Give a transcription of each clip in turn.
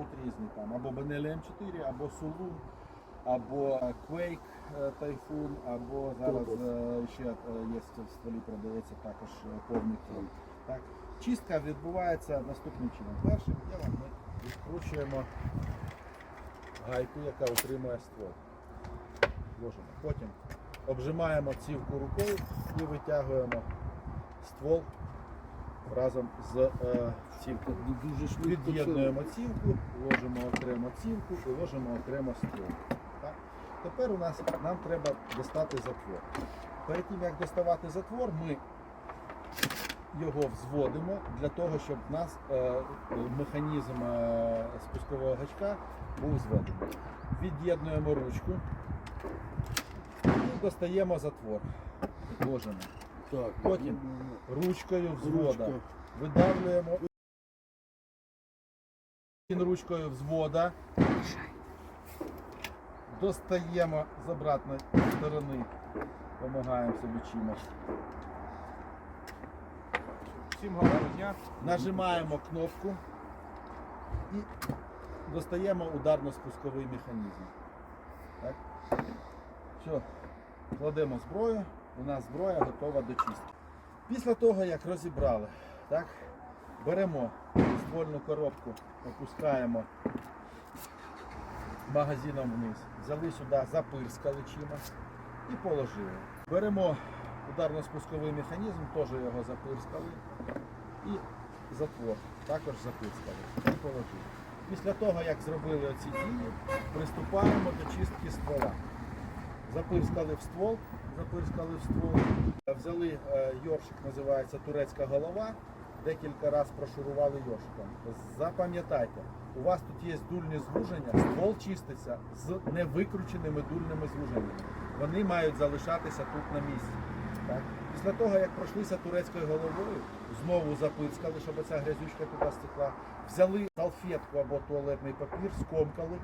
бути різні. Там або Benelli M4, або Sulu, або е, Quake е, Typhoon, або зараз е, ще е, є в стволі продається також е, повний кром. Так. Чистка відбувається наступним чином. Першим ділом ми відкручуємо гайку, яка утримує ствол. Ложимо. Потім обжимаємо цівку рукою і витягуємо ствол разом з е, цівкою. Швидко. Від'єднуємо цівку, ложимо окремо цівку і ложимо окремо ствол. Тепер у нас нам треба достати затвор. Перед тим як доставати затвор, ми його взводимо для того, щоб в нас е, механізм е, спускового гачка був зведений. Від'єднуємо ручку і достаємо затвор. Ложимо. Так, Потім ручкою взвода Ручка. видавлюємо ручкою взвода. Достаємо з обратної сторони, допомагаємо собі чимось. Всім гарного дня. Нажимаємо кнопку і достаємо ударно-спусковий механізм. Так. Все, кладемо зброю, у нас зброя готова до чистки. Після того, як розібрали, так, беремо ствольну коробку, опускаємо магазином вниз, взяли сюди, запирскали чимось і положили. Беремо ударно-спусковий механізм, теж його запирскали і затвор також запискали і положили. Після того, як зробили оці дії, приступаємо до чистки ствола. Запирскали в ствол, запирскали в ствол, взяли е, йоршик, називається турецька голова, декілька разів прошурували йоршиком. Запам'ятайте, у вас тут є дульні звуження, ствол чиститься з невикрученими дульними звуженнями. Вони мають залишатися тут на місці. Так? Після того, як пройшлися турецькою головою, знову запискали, щоб ця грязючка туди стекла, взяли салфетку або туалетний папір, скомкали,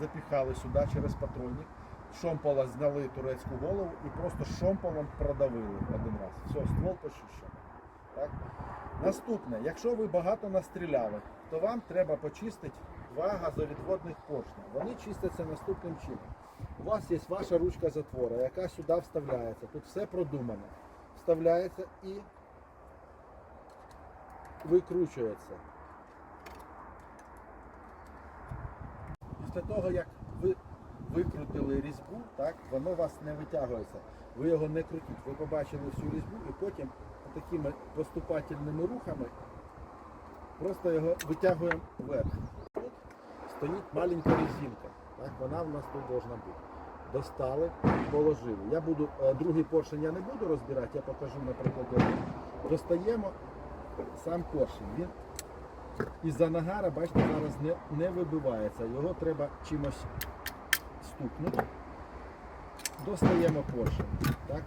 запіхали сюди через патронник, шомпола зняли турецьку голову і просто шомполом продавили один раз. Все, ствол почищений. Так? Наступне, якщо ви багато настріляли, то вам треба почистити два газовідводних поршня. Вони чистяться наступним чином. У вас є ваша ручка затвора, яка сюди вставляється. Тут все продумано. Вставляється і викручується. Після того, як ви викрутили різьбу, так, воно у вас не витягується. Ви його не крутіть. Ви побачили всю різьбу і потім такими поступательними рухами просто його витягуємо вверх. Тут стоїть маленька резинка. Так, вона в нас тут должна бути. Достали, положили. Я буду, е, другий поршень я не буду розбирати, я покажу на прикладі. Достаємо сам поршень. Він із-за нагара, бачите, зараз не, не вибивається. Його треба чимось стукнути. Достаємо поршень. Так?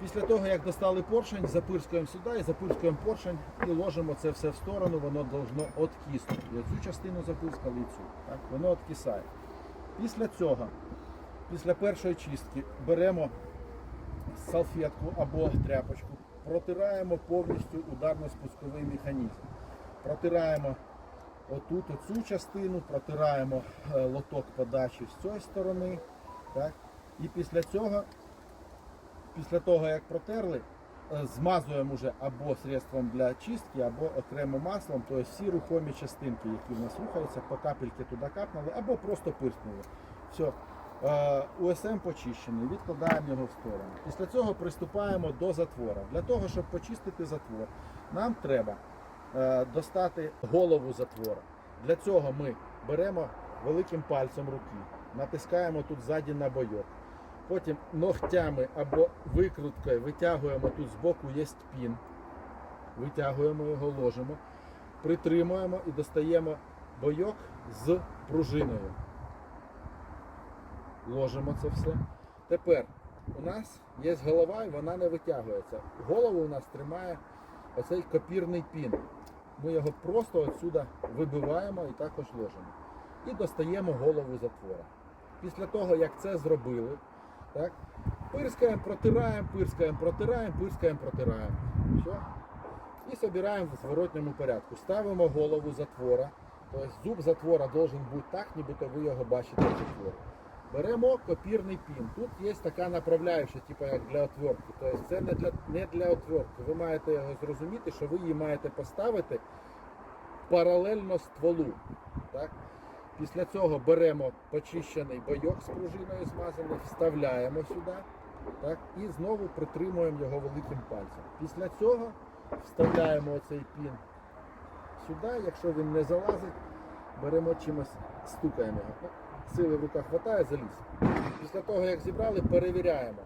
Після того, як достали поршень, запирскуємо сюди і запирскуємо поршень і ложимо це все в сторону, воно должно откиснути. І оцю частину запирскали і цю. Так? Воно откисає. Після цього, після першої чистки, беремо салфетку або тряпочку, протираємо повністю ударно-спусковий механізм. Протираємо отут оцю частину, протираємо е, лоток подачі з цієї сторони. Так? І після цього, після того як протерли, е, змазуємо вже або средством для чистки, або окремо маслом, тобто всі рухомі частинки, які в нас рухаються, по капельки туди капнули, або просто пирснули. Все. УСМ почищений, відкладаємо його в сторону. Після цього приступаємо до затвора. Для того, щоб почистити затвор, нам треба достати голову затвора. Для цього ми беремо великим пальцем руки, натискаємо тут ззаді на бойок. Потім ногтями або викруткою витягуємо тут збоку є пін. Витягуємо його, ложимо, притримуємо і достаємо бойок з пружиною. Ложимо це все. Тепер у нас є голова і вона не витягується. Голову у нас тримає оцей копірний пін. Ми його просто отсюда вибиваємо і також ложимо. І достаємо голову затвора. Після того, як це зробили, так, пирскаємо, протираємо, пирскаємо, протираємо, пирскаємо, протираємо. Все. І збираємо в зворотньому порядку. Ставимо голову затвора Тобто зуб затвора должен бути так, нібито ви його бачите в затворі. Беремо копірний пін. Тут є така направляюча, типу як для отвертки. Тобто це не для, не для отвертки. Ви маєте його зрозуміти, що ви її маєте поставити паралельно стволу. Так? Після цього беремо почищений бойок з пружиною змазаний, вставляємо сюди так? і знову притримуємо його великим пальцем. Після цього вставляємо оцей пін сюди, якщо він не залазить, беремо чимось, стукаємо його. Сили в руках хватає, заліз. Після того, як зібрали, перевіряємо.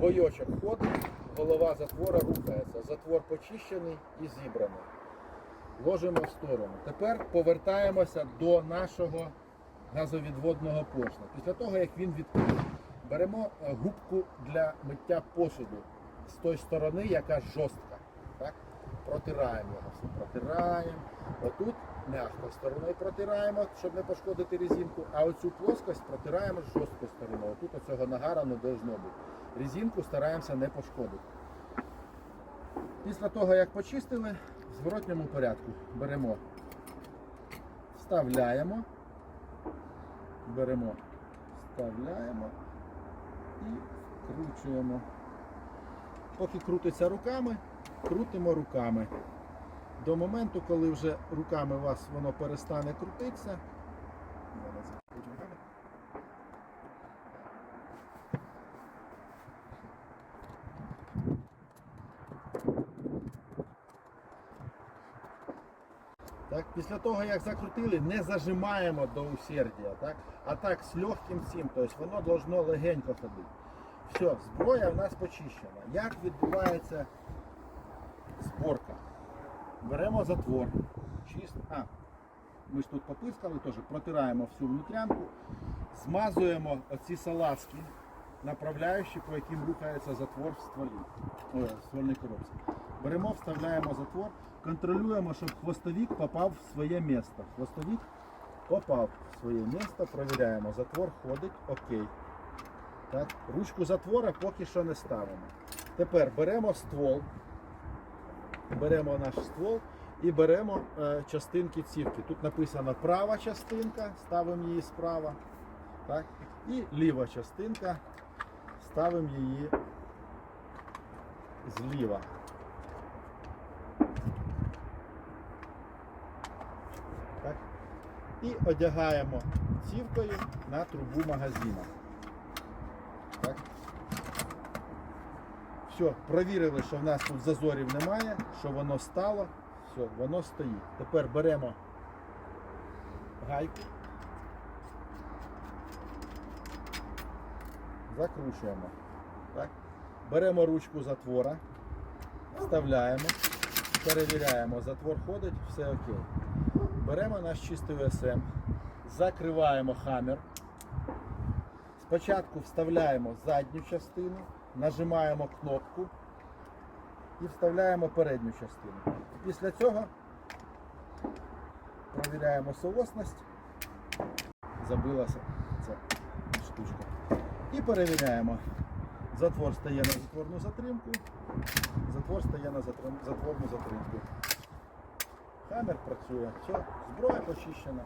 Бойочок ходить, голова затвора рухається. Затвор почищений і зібраний. Ложимо в сторону. Тепер повертаємося до нашого газовідводного поршня. Після того, як він відкрив, беремо е, губку для миття посуду з тої сторони, яка жорстка. Так? Протираємо його. Протираємо. Отут м'якою стороною протираємо, щоб не пошкодити резинку, а оцю плоскость протираємо жорсткою стороною. Отут оцього нагара не должно бути. Резинку стараємося не пошкодити. Після того, як почистили, в зворотньому порядку беремо, вставляємо, беремо, вставляємо і вкручуємо. Поки крутиться руками, крутимо руками. До моменту, коли вже руками у вас воно перестане крутитися. Так, після того, як закрутили, не зажимаємо до усердя, так? а так з легким цим, тобто воно должно легенько ходити. Все, зброя в нас почищена. Як відбувається зборка? Беремо затвор. Чист... А, ми ж тут попискали, теж протираємо всю внутрянку, змазуємо оці салазки, направляючи, по яким рухається затвор в стволі. Ой, в коробці. Беремо, вставляємо затвор, контролюємо, щоб хвостовик попав в своє місце. Хвостовик попав в своє місце, провіряємо. Затвор ходить, окей. Так. Ручку затвора поки що не ставимо. Тепер беремо ствол, беремо наш ствол і беремо е, частинки цівки. Тут написано права частинка, ставимо її справа. Так? І ліва частинка, ставимо її зліва. Так? І одягаємо цівкою на трубу магазина. Так. Все, провірили, що в нас тут зазорів немає, що воно стало. Все, воно стоїть. Тепер беремо гайку, закручуємо. Так. Беремо ручку затвора, вставляємо, перевіряємо, затвор ходить, все окей. Беремо наш чистий УСМ, закриваємо хамер. Спочатку вставляємо задню частину, нажимаємо кнопку і вставляємо передню частину. Після цього провіряємо соосність. Забилася ця штучка. І перевіряємо. Затвор стає на затворну затримку, затвор стає на затворну затримку. Хамер працює. Все, зброя почищена.